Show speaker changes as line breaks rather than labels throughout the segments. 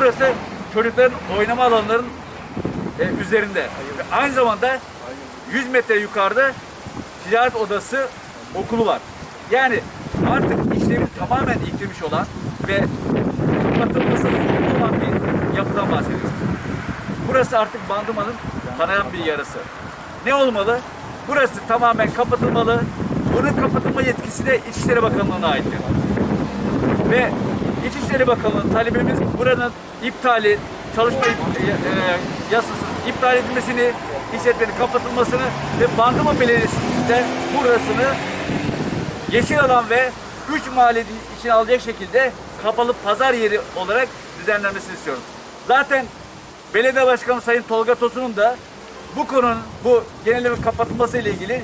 burası çocukların oynama alanlarının e, üzerinde. Ve aynı zamanda 100 metre yukarıda ticaret odası okulu var. Yani artık işlevi tamamen yitirmiş olan ve kapatılması olan bir yapıdan bahsediyoruz. Burası artık Bandırma'nın kanayan bir yarası. Ne olmalı? Burası tamamen kapatılmalı. Bunun kapatılma yetkisi de İçişleri Bakanlığı'na aittir. Ve İçişleri Bakanlığı talebimiz buranın iptali, çalışma e, e, yasasının iptal edilmesini, işletmenin kapatılmasını ve Bandırma Belediyesi'nin de burasını yeşil alan ve üç mahalle içine alacak şekilde kapalı pazar yeri olarak düzenlenmesini istiyoruz. Zaten Belediye Başkanı Sayın Tolga Tosun'un da bu konunun bu genel kapatılması ile ilgili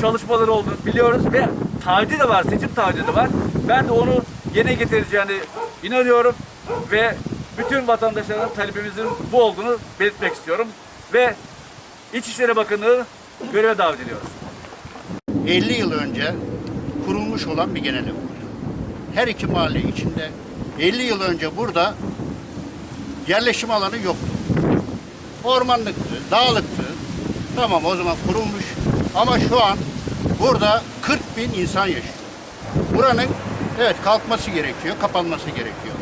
çalışmaları olduğunu biliyoruz ve taahhüdü de var, seçim taahhüdü de var. Ben de onu yerine getireceğini inanıyorum ve bütün vatandaşların talebimizin bu olduğunu belirtmek istiyorum ve İçişleri Bakanlığı göreve davet ediyoruz.
50 yıl önce kurulmuş olan bir genel var. Her iki mahalle içinde 50 yıl önce burada yerleşim alanı yoktu. Ormanlıktı, dağlıktı. Tamam o zaman kurulmuş ama şu an burada 40 bin insan yaşıyor. Buranın evet kalkması gerekiyor, kapanması gerekiyor.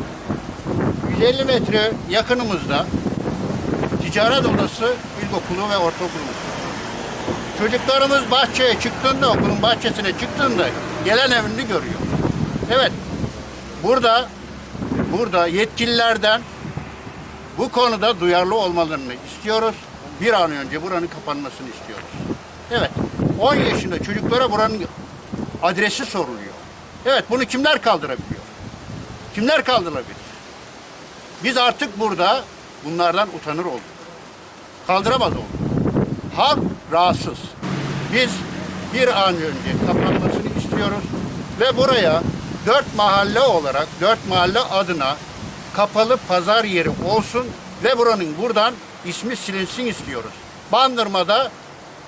150 metre yakınımızda ticaret odası, ilkokulu ve ortaokulumuz. Çocuklarımız bahçeye çıktığında, okulun bahçesine çıktığında gelen evini görüyor. Evet, burada burada yetkililerden bu konuda duyarlı olmalarını istiyoruz. Bir an önce buranın kapanmasını istiyoruz. Evet, 10 yaşında çocuklara buranın adresi soruluyor. Evet, bunu kimler kaldırabiliyor? Kimler kaldırabilir? Biz artık burada bunlardan utanır olduk. Kaldıramaz olduk. Halk rahatsız. Biz bir an önce kapanmasını istiyoruz ve buraya dört mahalle olarak, dört mahalle adına kapalı pazar yeri olsun ve buranın buradan ismi silinsin istiyoruz. Bandırma'da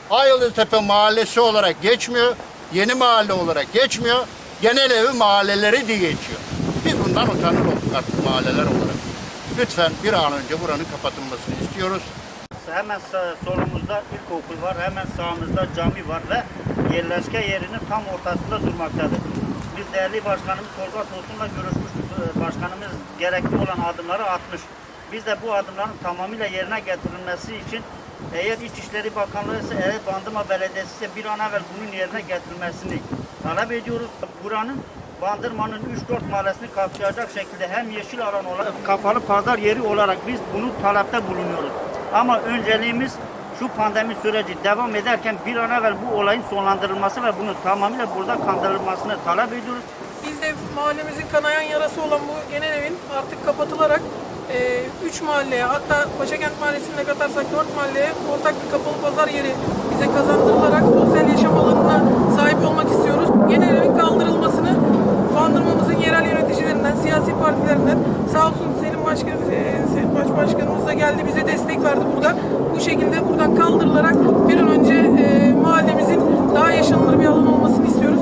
Ayılıtepe Mahallesi olarak geçmiyor, yeni mahalle olarak geçmiyor, genel evi mahalleleri diye geçiyor. Biz bundan utanır olduk artık mahalleler olarak. Lütfen bir an önce buranın kapatılmasını istiyoruz.
Hemen sağ- solumuzda ilkokul var, hemen sağımızda cami var ve yerleşke yerinin tam ortasında durmaktadır. Biz değerli başkanımız Tolga Tosun'la görüşmüştük. Ee, Başkanımız gerekli olan adımları atmış. Biz de bu adımların tamamıyla yerine getirilmesi için eğer İçişleri Bakanlığı ise eğer Bandırma Belediyesi ise bir an evvel bunun yerine getirilmesini talep ediyoruz. Buranın Bandırma'nın 3-4 mahallesini kapsayacak şekilde hem yeşil alan olarak kapalı pazar yeri olarak biz bunu talepte bulunuyoruz. Ama önceliğimiz şu pandemi süreci devam ederken bir an evvel bu olayın sonlandırılması ve bunu tamamıyla burada kaldırılmasını talep ediyoruz.
Biz de mahallemizin kanayan yarası olan bu genel evin artık kapatılarak 3 mahalleye hatta Paşakent Mahallesi'ne de katarsak 4 mahalleye ortak bir kapalı pazar yeri bize kazandırılarak sosyal yaşam alanına sahip olmak istiyoruz. Genel evin kaldırılmasını Bandırmamızın yerel yöneticilerinden, siyasi partilerinden sağ olsun Selim Başkan, e, Selim Baş Başkanımız da geldi bize destek verdi burada. Bu şekilde buradan kaldırılarak bir an önce e, mahallemizin daha yaşanılır bir alan olmasını istiyoruz.